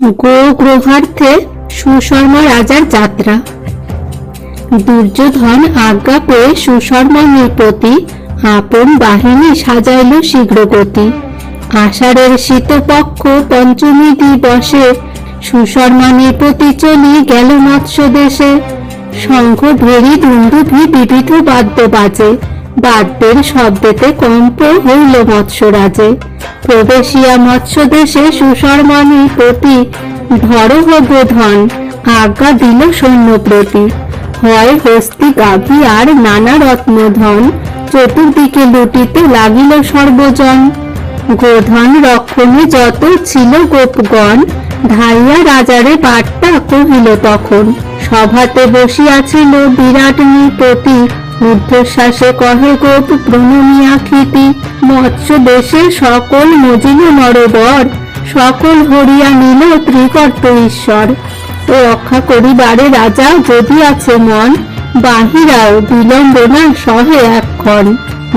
গো গ্রহার্থে সুশর্মা রাজার যাত্রা। দুর্যোধন আজ্ঞা পেয়ে সুশর্মা নৃপতি আপন বাহিনী সাজাইল শীঘ্রগতি। আষাঢ়ের শীতপক্ষ পঞ্চমী দিবসে সুশর্মা নৃপতি চলি গেল মৎস্য দেশে। শঙ্খ ভেরি দুন্দুভি বিবিধ বাদ্য বাজে বাদ্যের শব্দেতে কম্প হইল মৎস্যরাজে। প্রবেশিয়া মৎস্য দেশে সুশর্মা নৃপতি ধর হব ধন আজ্ঞা দিল সৈন্য প্রতি হয় হস্তি গাভী আর নানা রত্ন ধন চতুর্দিকে লুটিতে লাগিল সর্বজন। গোধন রক্ষণে যত ছিল গোপগণ, ধাইয়া রাজারে বার্তা কহিল তখন, সভাতে বসিয়াছিল বিরাট নৃপতি ঊর্ধ্বশ্বাসে কহে গোপ প্রণমিয়া খ্যাতি মৎস্য দেশে সকল মজিল নরবর, সকল হরিয়া নিল ত্রিকর্ত ঈশ্বর। রক্ষা করিবারে রাজা যদি আছে মন, বাহিরাও বিলম্ব না সহে এক্ষণ।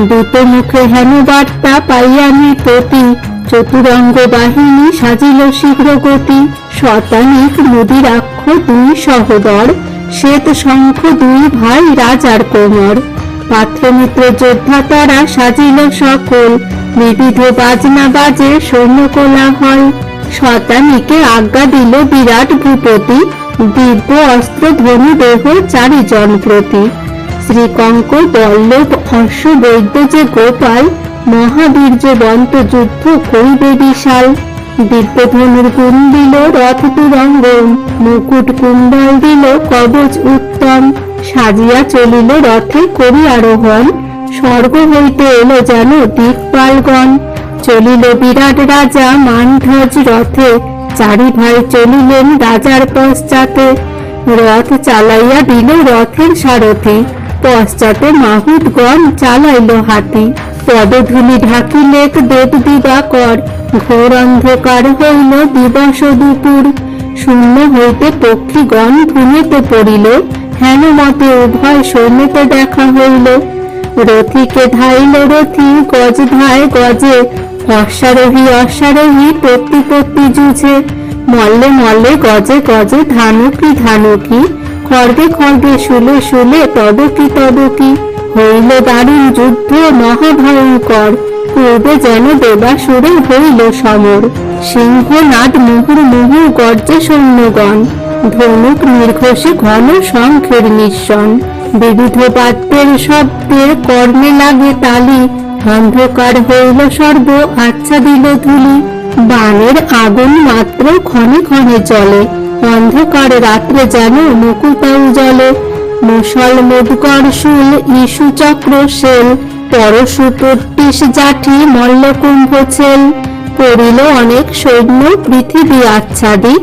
দুটো মুখে হেন বার্তা পাইয়া নৃপতি, চতুরঙ্গ বাহিনী সাজিল শীঘ্র গতি শতানিক মুদিরাক্ষ দুই সহদর। শ্বেত শঙ্খ দুই ভাই রাজার কোমর। পাত্রমিত্র যোদ্ধা তারা সাজিল সকল। বিবিধ বাজনা বাজে সৈন্য কোলাহল শতানিকে আজ্ঞা দিল বিরাট ভূপতি। দিব্য অস্ত্র ধনু দেহ চারিজন প্রতি। শ্রীকঙ্ক, বল্লভ অশ্ব বৈদ্য যে গোপাল, মহাবীর্যবন্ত যুদ্ধ করিবে বিশাল। দিব্য ধনুর গুণ দিল রথ তুরঙ্গ মুকুট কুণ্ডল দিল কবচ উত্তম। সাজিয়া চলিল রথে করি আরোহণ, স্বর্গ হইতে এলো যেন দিকপালগণ। চলিল বিরাট রাজা মানধ্বজ রথে চারি ভাই চলিলেন রাজার পশ্চাতে। রথ চালাইয়া দিল রথের সারথি, পশ্চাতে মাহুতগণ চালাইল হাতি। পদধূলি ঢাকিলেক দেব দিবাকর, ঘোর অন্ধকার হইল দিবস দুপুর শূন্য হইতে পক্ষীগণ ভূমিতে পড়িল, হেন মতে উভয় সৈন্যতে দেখা হইল। রথিকে ধাইল রথি, গজ ধায় গজে, অশ্বারোহী অশ্বারোহী পত্তি পত্তি জুঝে মল্লে মল্লে গজে গজে ধানুকি ধানুকি, খড়গে খড়গে শুলে শুলে তদকি তদকি। হইল দারুণ যুদ্ধ মহাভয়ঙ্কর পূর্বে যেন দেবাসুরে হইল সমর সিংহ নাট মুহুর মুহুর গর্জে সৈন্যগণ ধনুক নির্ঘোষে ঘন শঙ্খের নিঃসন বিবিধ বাদ্যের শব্দের কর্মে লাগে তালি অন্ধকার হইল সর্ব আচ্ছা দিল ধুলি বানের আগুন মাত্র ক্ষণে ক্ষণে চলে অন্ধকার রাত্রে যেন মুকুতাউ জলে মুসল মধুকর শুল, ইসু চক্র সেল পরশু পট্টিস জাঠি, মল্লকুম্ভ ছেল। করিল অনেক সৈন্য, পৃথিবী আচ্ছাদি,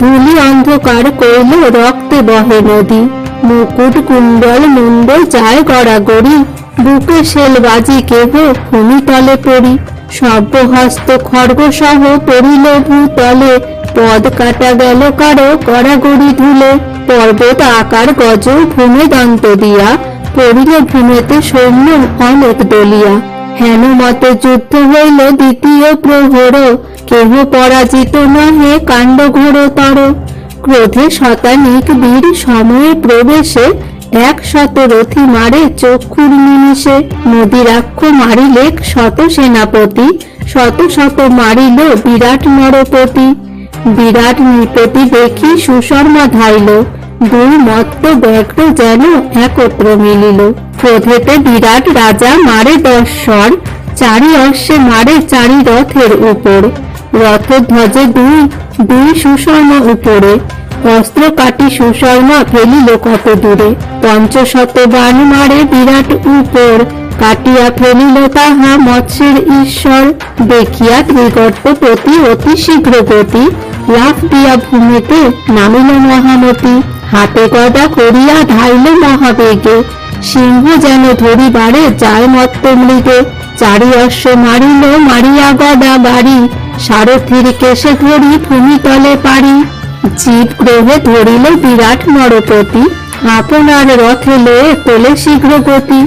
ধুলি অন্ধকার কইল রক্তে বহে নদী। মুকুট কুণ্ডল মুন্ড যায় গড়াগড়ি। বুকে শেল বাজি কেহ ভূমিতলে পড়ি। সর্বহস্ত খড়গ সহ পড়িল ভূতলে। পদ কাটা গেল কারও গড়াগড়ি ধুলে। পর্বত আকার গজ ভূমে দন্ত দিয়া। পড়িল ভূমেতে সৈন্য অনেক দলিয়া হেন মতে যুদ্ধ হইল দ্বিতীয় প্রহর। কেহ পরাজিত নহে কাণ্ড ঘোরতর ক্রোধে শতানিক বীর সময়ে প্রবেশে এক শত রথি মারে, চক্ষুর নিমিষে নদীরাক্ষ মারিলে শত সেনাপতি, শত শত মারিল বিরাট নরপতি। বিরাট নৃপতি দেখি সুশর্মা ধাইল দুই মত্ত ব্যগ্র যেন একত্র মিলিল। ক্রোধেতে বিরাট রাজা মারে দর্শন, চারি অশ্বে মারে চারি রথের উপর। রথ ধ্বজে দুই দুই সুশর্মা উপরে। অস্ত্র কাটি সুশর্মা ফেলিল কত দূরে। পঞ্চশত বাণ মারে বিরাট উপর, কাটিয়া ফেলিল তাহা মৎস্যের ঈশ্বর। দেখিয়া ত্রিগর্ত প্রতি অতি শীঘ্র গতি, লাফ দিয়া ভূমিতে নামিল মহামতি। হাতে গদা করিয়া ধাইল মহাবেগে, সিংহ যেন ধরিবারে যায় মত্ত মৃগে। চারি অশ্ব মারিল মারিয়া গদা বাড়ি, সারথীর কেশে ধরি ভূমিতলে পারি জীব গ্রহে ধরিল বিরাট নরপতি। আপনার রথে লয়ে তোলে শীঘ্র গতি।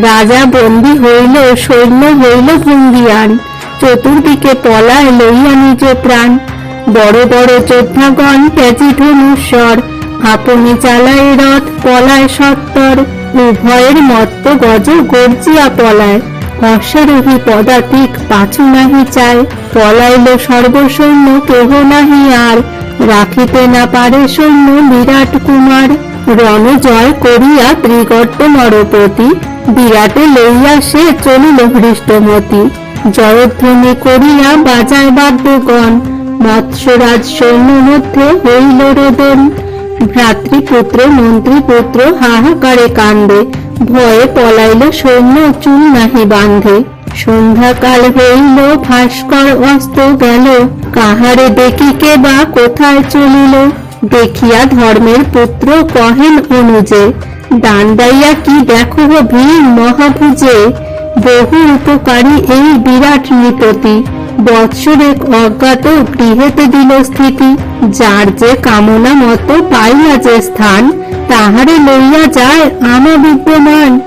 রাজা বন্দী হইল সৈন্য হইল ভঙ্গিয়ান। চতুর্দিকে পলায় লইয়া নিজ প্রাণ। বড় বড় যোদ্ধাগণ তেজি ধনুস্বর আপনি চালাই রথ, পলায় সত্তর। উভয়ের মত্ত গজ গর্জিয়া পলায়। অশ্বারোহী পদাতিক পাছু নাহি চায়, পলাইল সর্বসৈন্য কেহ নাহি আর। রাখিতে না পারে সৈন্য বিরাট কুমার। রণ জয় করিয়া ত্রিগর্ত নরপতি, বিরাটে লইয়া সে চলিল হৃষ্টমতি। জয়ধ্বনি করিয়া বাজায় বাদ্যগণ, মৎস্যরাজ সৈন্য মধ্যে হইল রোদন। ভ্রাতৃপুত্র, মন্ত্রীপুত্র, হাহাকারে কান্দে ভয়ে পলাইল সৈন্য চুল নাহি বাঁধে সন্ধ্যাকাল হইল, ভাস্কর অস্ত গেল। কাহারে দেখিকে বা কোথায় চলিল? দেখিয়া ধর্মের পুত্র কহেন অনুজে দান্ডাইয়া কি দেখো ভীম মহাভুজে? বহু উপকারী এই বিরাট নৃপতি। বৎসরেক অজ্ঞাত গৃহেতে দিল স্থিতি। যার যে কামনা মতো পাইলা যে স্থান, তাহারে লইয়া যায় আমা বিদ্যমান।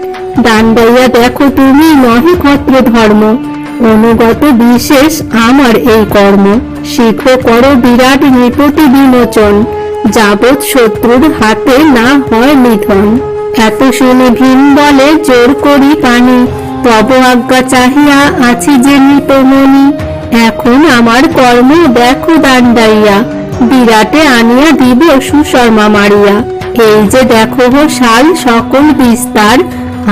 দান্ডাইয়া দেখো তুমি নহে ক্ষত্র ধর্ম। অনুগত বিশেষ আমার এই কর্ম। শীঘ্র করো বিরাট নৃপতি বিমোচন। যাবৎ শত্রুর হাতে না হয় নিধন। এত শুনে ভীম বলে, জোর করি পানি। তব আজ্ঞা চাহিয়া আছি যে মৃতমণি এখন আমার কর্ম দেখো দান্ডাইয়া বিরাটে আনিয়া দিব সুশর্মা মারিয়া। এই যে দেখো শাল, সকল বিস্তার,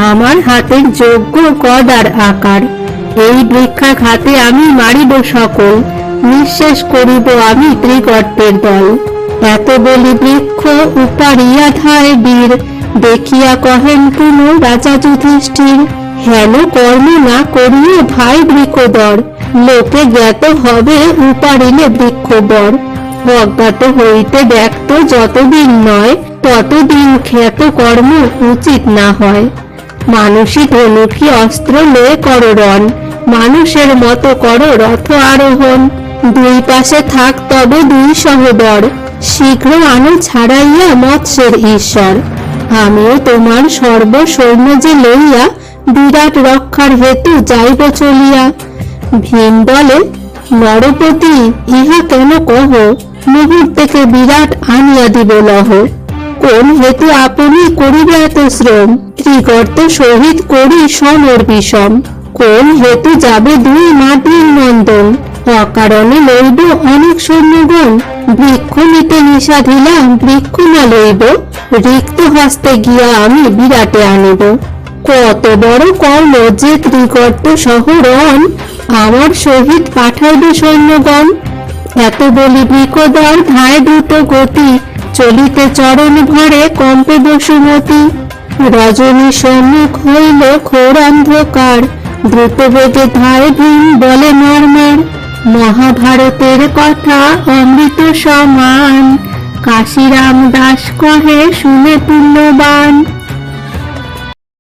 আমার হাতের যোগ্য গদার আকার। এই বৃক্ষাঘাতে আমি মারিব সকল, নিঃশেষ করিব আমি ত্রিগর্তের দল। এত বলি বৃক্ষ উপারিয়া ধায় বীর, দেখিয়া কহেন কোন রাজা যুধিষ্ঠির হেন কর্ম না করিয়ে ভাই বৃকদর লোকে জ্ঞাত হবে উপারিলে বৃক্ষবর অজ্ঞাত হইতে ব্যক্ত যতদিন নয়, ততদিন খ্যাত কর্ম উচিত না হয়। মানুষই ধনুকি অস্ত্র লয়ে কর রণ, মানুষের মতো করো রথ আরোহণ। দুই পাশে থাক তবে দুই সহদর, শীঘ্র আনো ছাড়াইয়া মৎস্যের ঈশ্বর। আমিও তোমার সর্ব সৈন্য যে লইয়া বিরাট রক্ষার হেতু যাইব চলিয়া। ভীম বলে, নরপতি, ইহা কেন কহ? মুহূর্তেকে বিরাট আনিয়া দিব লহ। কোন হেতু আপনি করিবে এত শ্রম? ত্রিগর্ত সহিত করি সমর বিষম কোন হেতু যাবে দুই মাটির নন্দন? অকারণে লইব অনেক সৈন্যগণ। বৃক্ষ নিতে নিষাধিলাম বৃক্ষ না লইব। রিক্ত হস্তে গিয়া আমি বিরাটে আনিব। কত বড় কর্ম যে ত্রিগর্ত শহরণ আমার সহিত পাঠাইবে সৈন্যগণ। এত বলি বৃকদর ধায় দ্রুত গতি, চলিতে চরণ ভরে কম্পে বসুমতি। রজনী সম্মুখ হইল ঘোর অন্ধকার, দ্রুত বেগে ধায় ভীম বলে মর্মের, মহাভারতের কথা অমৃত সমান। কাশিরাম দাস কহে, শুনে পুণ্যবান।